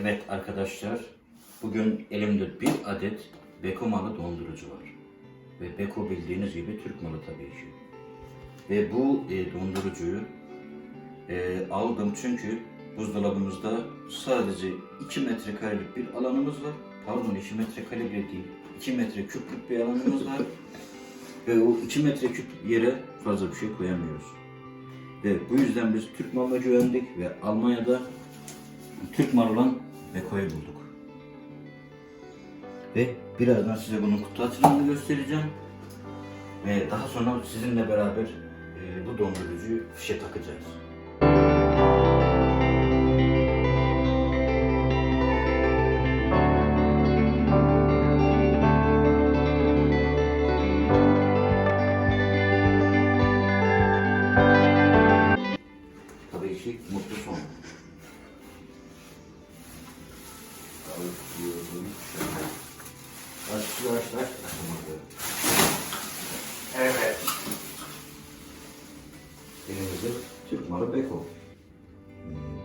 Evet arkadaşlar, bugün elimde bir adet Beko malı dondurucu var. Ve Beko bildiğiniz gibi Türk malı tabii ki. Ve bu e, dondurucuyu e, aldım çünkü buzdolabımızda sadece 2 metrekarelik bir alanımız var. Pardon 2 metrekare bile değil. 2 metre küplük bir alanımız var. Ve o 2 metre küp yere fazla bir şey koyamıyoruz. Ve bu yüzden biz Türk malına güvendik ve Almanya'da Türk malı olan Beko'yu bulduk. Ve birazdan size bunun kutu açılımını göstereceğim. Ve daha sonra sizinle beraber e, bu dondurucuyu fişe takacağız. Aç. Açamadı. Evet. Elimizde Türk malı Beko. Hmm.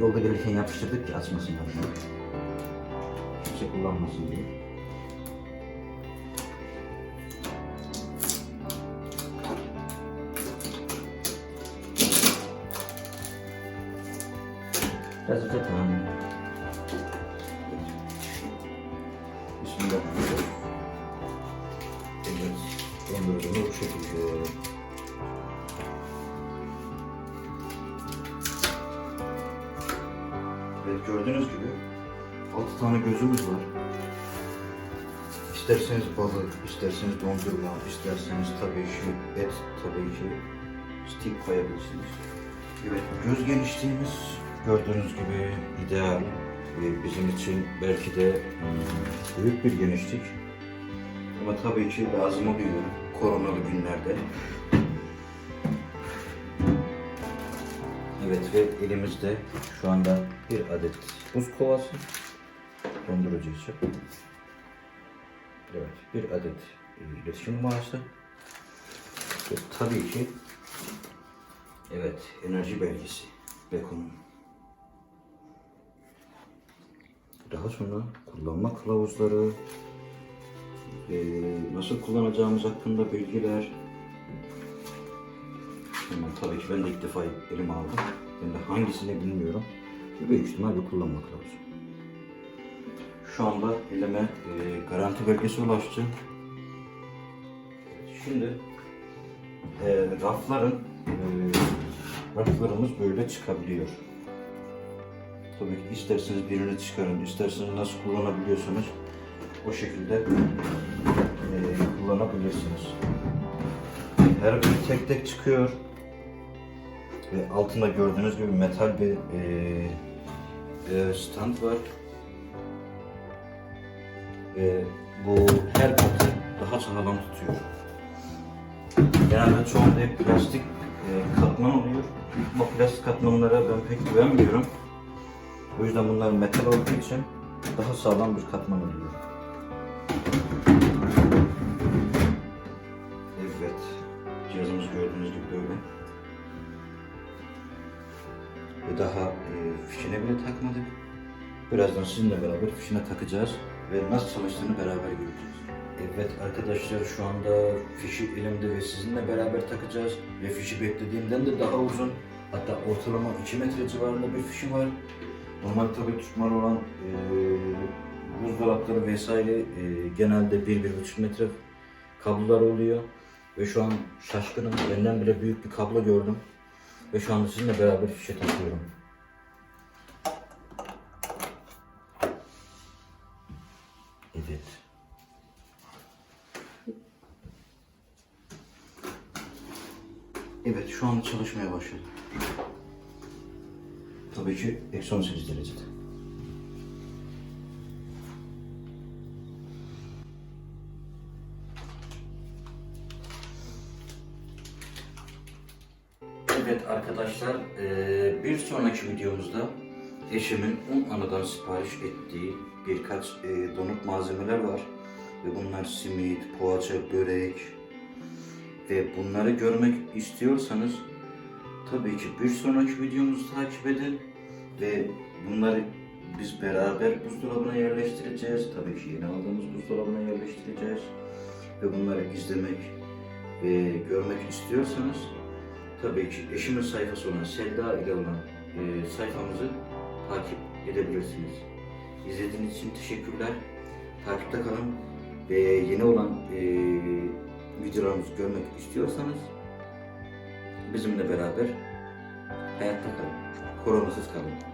Yolda gelirken yapıştırdık ki açmasınlar. Kimse kullanmasın diye. Biraz da tamam. Dondurucumu bu şekilde. Evet gördüğünüz gibi 6 tane gözümüz var. İsterseniz balık, isterseniz dondurma, isterseniz tabii ki et, tabii ki stick koyabilirsiniz. Evet, göz genişliğimiz gördüğünüz gibi ideal ve bizim için belki de hmm, büyük bir genişlik. Ama tabii ki lazım oluyor koronalı günlerde. Evet ve elimizde şu anda bir adet buz kovası dondurucu için. Evet bir adet e, iletişim numarası. Ve tabii ki evet enerji belgesi Beko'nun. Daha sonra kullanma kılavuzları, nasıl kullanacağımız hakkında bilgiler. Ama tabii ki ben de ilk defa elime aldım. Ben de hangisini bilmiyorum. Büyük ihtimal bir kullanma kılavuzu. Şu anda elime e, garanti belgesi ulaştı. Şimdi e, rafların e, raflarımız böyle çıkabiliyor. Tabii ki isterseniz birini çıkarın, isterseniz nasıl kullanabiliyorsanız o şekilde e, kullanabilirsiniz. Her biri tek tek çıkıyor ve altında gördüğünüz gibi metal bir e, e, stand var. Ve bu her katı daha sağlam tutuyor. Genelde çoğunda hep plastik e, katman oluyor. Bu plastik katmanlara ben pek güvenmiyorum. O yüzden bunlar metal olduğu için daha sağlam bir katman oluyor. Gördüğünüz gibi böyle. Ve daha e, fişine bile takmadık. Birazdan sizinle beraber fişine takacağız ve nasıl çalıştığını beraber göreceğiz. Evet arkadaşlar şu anda fişi elimde ve sizinle beraber takacağız. Ve fişi beklediğimden de daha uzun. Hatta ortalama 2 metre civarında bir fişi var. Normal tabii tutmalı olan e, buzdolapları vesaire e, genelde 1-1,5 metre kablolar oluyor. Ve şu an şaşkınım. Benden bile büyük bir kablo gördüm. Ve şu anda sizinle beraber fişe takıyorum. Evet. Evet şu anda çalışmaya başladı. Tabii ki eksi 18 derecede. Evet arkadaşlar, eee, bir sonraki videomuzda eşimin un anadan sipariş ettiği birkaç eee, donuk malzemeler var. Ve bunlar simit, poğaça, börek ve bunları görmek istiyorsanız tabii ki bir sonraki videomuzu takip edin ve bunları biz beraber buzdolabına yerleştireceğiz. Tabii ki yeni aldığımız buzdolabına yerleştireceğiz ve bunları izlemek ve görmek istiyorsanız tabii ki eşimin sayfası olan Selda ile olan e, sayfamızı takip edebilirsiniz. İzlediğiniz için teşekkürler. Takipte kalın ve yeni olan e, videolarımızı görmek istiyorsanız bizimle beraber hayatta kalın. Koronasız kalın.